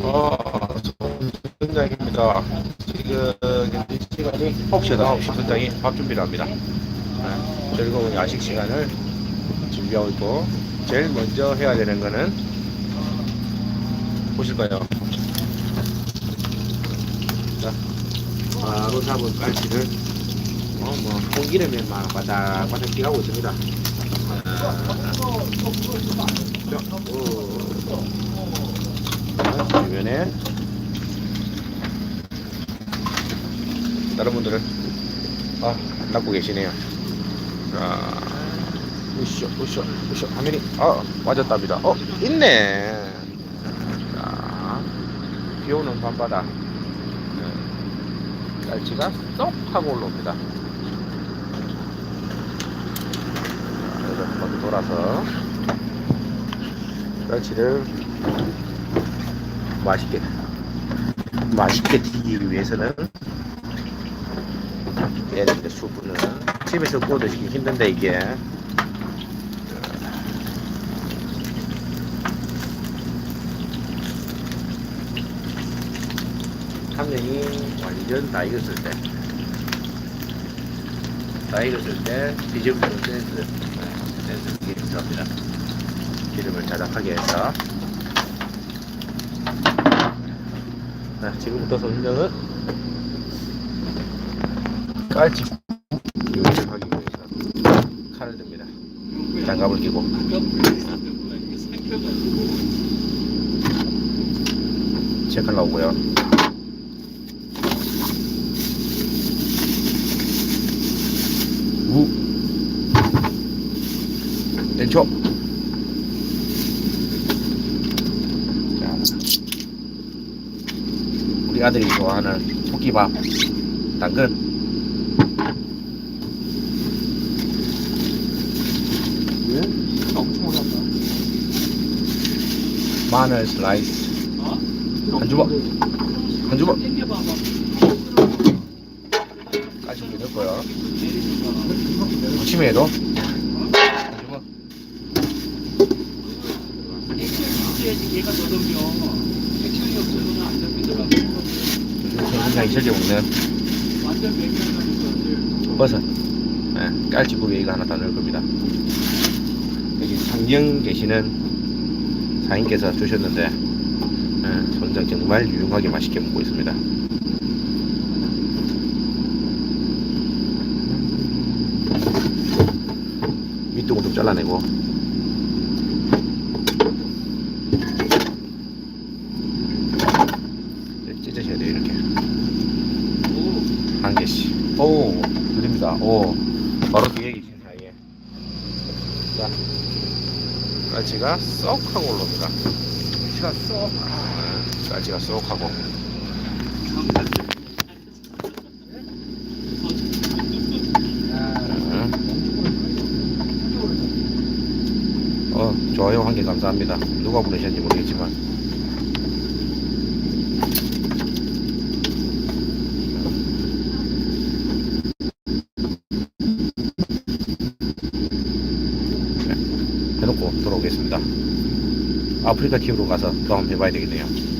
어, 선장입니다. 지금 현재 시간이 9시다. 9시 선장이 밥 준비를 합니다. 네, 즐거운 야식 시간을 준비하고 있고, 제일 먼저 해야 되는 거는, 보실까요? 자, 바로 잡은 깔치를, 어, 뭐, 공기름에 막 바닥바닥 끼가고 있습니다. 자, 주변에 다른 분들은 아 낚고 계시네요. 자, 으쌰, 으쌰, 으쌰, 화면이 아 맞았답니다. 어 있네. 자, 비 오는 밤바다. 네, 날씨가 쏙 하고 올라옵니다. 자, 이렇게 먼저 돌아서 날씨를 맛있게 맛있게 튀기기 위해서는 얘네들 수분은 집에서 구워 드시기 힘든데 이게 한면이 완전 다 익었을 때, 다 익었을 때 센스, 네, 센스 이게 필요합니다. 기름을 자작하게 해서. 자, 지금부터 선정은 깔치 요리를 하기 위해서 칼을 듭니다. 장갑을 끼고. 체크를 나오고요. 무 땡초 우리 아들이 좋아하는 토끼밥 당근. 엄청. 마늘 슬라이스. 한 주먹. 한 주먹. 땡겨봐봐. 까시게 넣고요 무침에도 한 주먹 있어야지 얘가 더 없으면 안 덤비더라고. 굉장히 절제 먹는 완전 맹렬하니까 버섯. 네, 깔치구이 이거 하나 더 넣을 겁니다. 여기 상경 계시는 사인께서 주셨는데 네, 손장 정말 유용하게 맛있게 먹고 있습니다. 밑둥을 좀 잘라내고 이렇게 찢으셔야 돼요 이렇게 한 개씩. 오, 드립니다. 오, 바로 뒤에 계신 사이에. 자, 깔치가 쏙 하고 올라옵니다. 깔치가 쏙. 아, 깔치가 쏙 하고. 음. 어, 좋아요 한 개 감사합니다. 누가 보내셨는지 모르겠지만. 해놓고 돌아오겠습니다. 아프리카 TV로 가서 또 한번 해봐야 되겠네요.